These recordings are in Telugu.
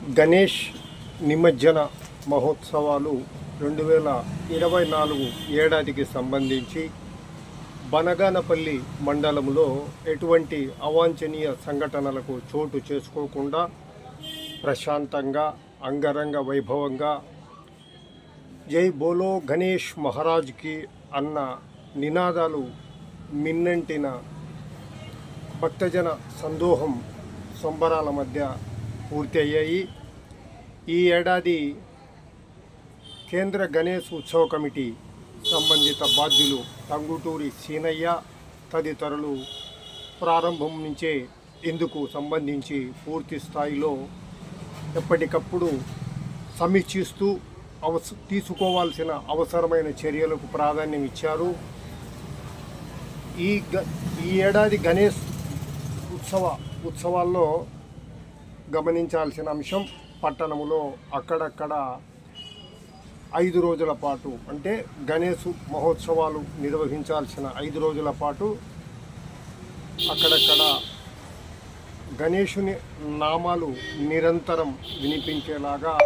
గణేష్ నిమజ్జన మహోత్సవాలు రెండు వేల ఇరవై నాలుగు ఏడాదికి సంబంధించి బనగానపల్లి మండలంలో ఎటువంటి అవాంఛనీయ సంఘటనలకు చోటు చేసుకోకుండా ప్రశాంతంగా అంగరంగ వైభవంగా జై బోలో గణేష్ మహారాజ్కి అన్న నినాదాలు మిన్నంటిన భక్తజన సందోహం సంబరాల మధ్య పూర్తి అయ్యాయి ఈ ఏడాది కేంద్ర గణేష్ ఉత్సవ కమిటీ సంబంధిత బాధ్యులు టంగుటూరి సీనయ్య తదితరులు ప్రారంభం నుంచే ఇందుకు సంబంధించి పూర్తి స్థాయిలో ఎప్పటికప్పుడు సమీక్షిస్తూ అవస తీసుకోవాల్సిన అవసరమైన చర్యలకు ప్రాధాన్యం ఇచ్చారు. ఈ గ ఈ ఏడాది గణేష్ ఉత్సవ ఉత్సవాల్లో గమనించాల్సిన అంశం పట్టణంలో అక్కడక్కడ ఐదు రోజుల పాటు అంటే గణేష్ మహోత్సవాలు నిర్వహించాల్సిన ఐదు రోజుల పాటు అక్కడక్కడ గణేషుని నామాలు నిరంతరం వినిపించేలాగా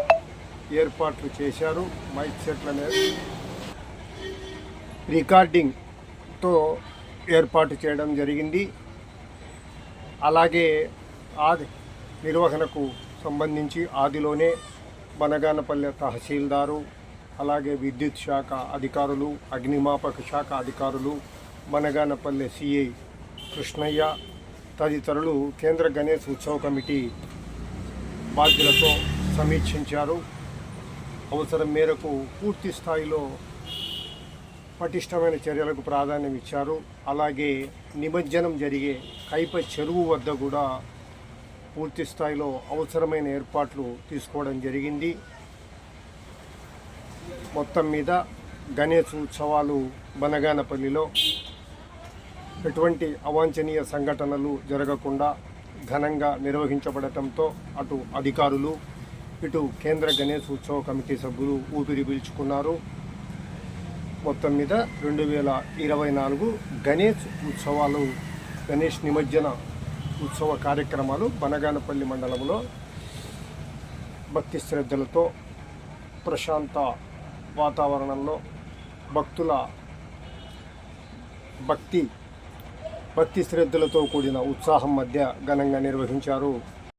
ఏర్పాట్లు చేశారు. మైక్ సెట్ల రికార్డింగ్తో ఏర్పాటు చేయడం జరిగింది. అలాగే ఆది నిర్వహణకు సంబంధించి ఆదిలోనే బనగానపల్లె తహసీల్దారు అలాగే విద్యుత్ శాఖ అధికారులు అగ్నిమాపక శాఖ అధికారులు బనగానపల్లె సిఐ కృష్ణయ్య తదితరులు కేంద్ర గణేష్ ఉత్సవ కమిటీ బాధ్యులతో సమీక్షించారు. అవసరం మేరకు పూర్తి స్థాయిలో పటిష్టమైన చర్యలకు ప్రాధాన్యం ఇచ్చారు. అలాగే నిమజ్జనం జరిగే కైప చెరువు వద్ద కూడా పూర్తి స్థాయిలో అవసరమైన ఏర్పాట్లు తీసుకోవడం జరిగింది. మొత్తం మీద గణేష్ ఉత్సవాలు బనగానపల్లిలో ఎటువంటి అవాంఛనీయ సంఘటనలు జరగకుండా ఘనంగా నిర్వహించబడటంతో అటు అధికారులు ఇటు కేంద్ర గణేష్ ఉత్సవ కమిటీ సభ్యులు ఊపిరి పీల్చుకున్నారు. మొత్తం మీద రెండు వేల ఇరవై నాలుగు గణేష్ ఉత్సవాలు గణేష్ నిమజ్జన ఉత్సవ కార్యక్రమాలు బనగానపల్లి మండలంలో భక్తి శ్రద్ధలతో ప్రశాంత వాతావరణంలో భక్తుల భక్తి భక్తి శ్రద్ధలతో కూడిన ఉత్సాహం మధ్య ఘనంగా నిర్వహించారు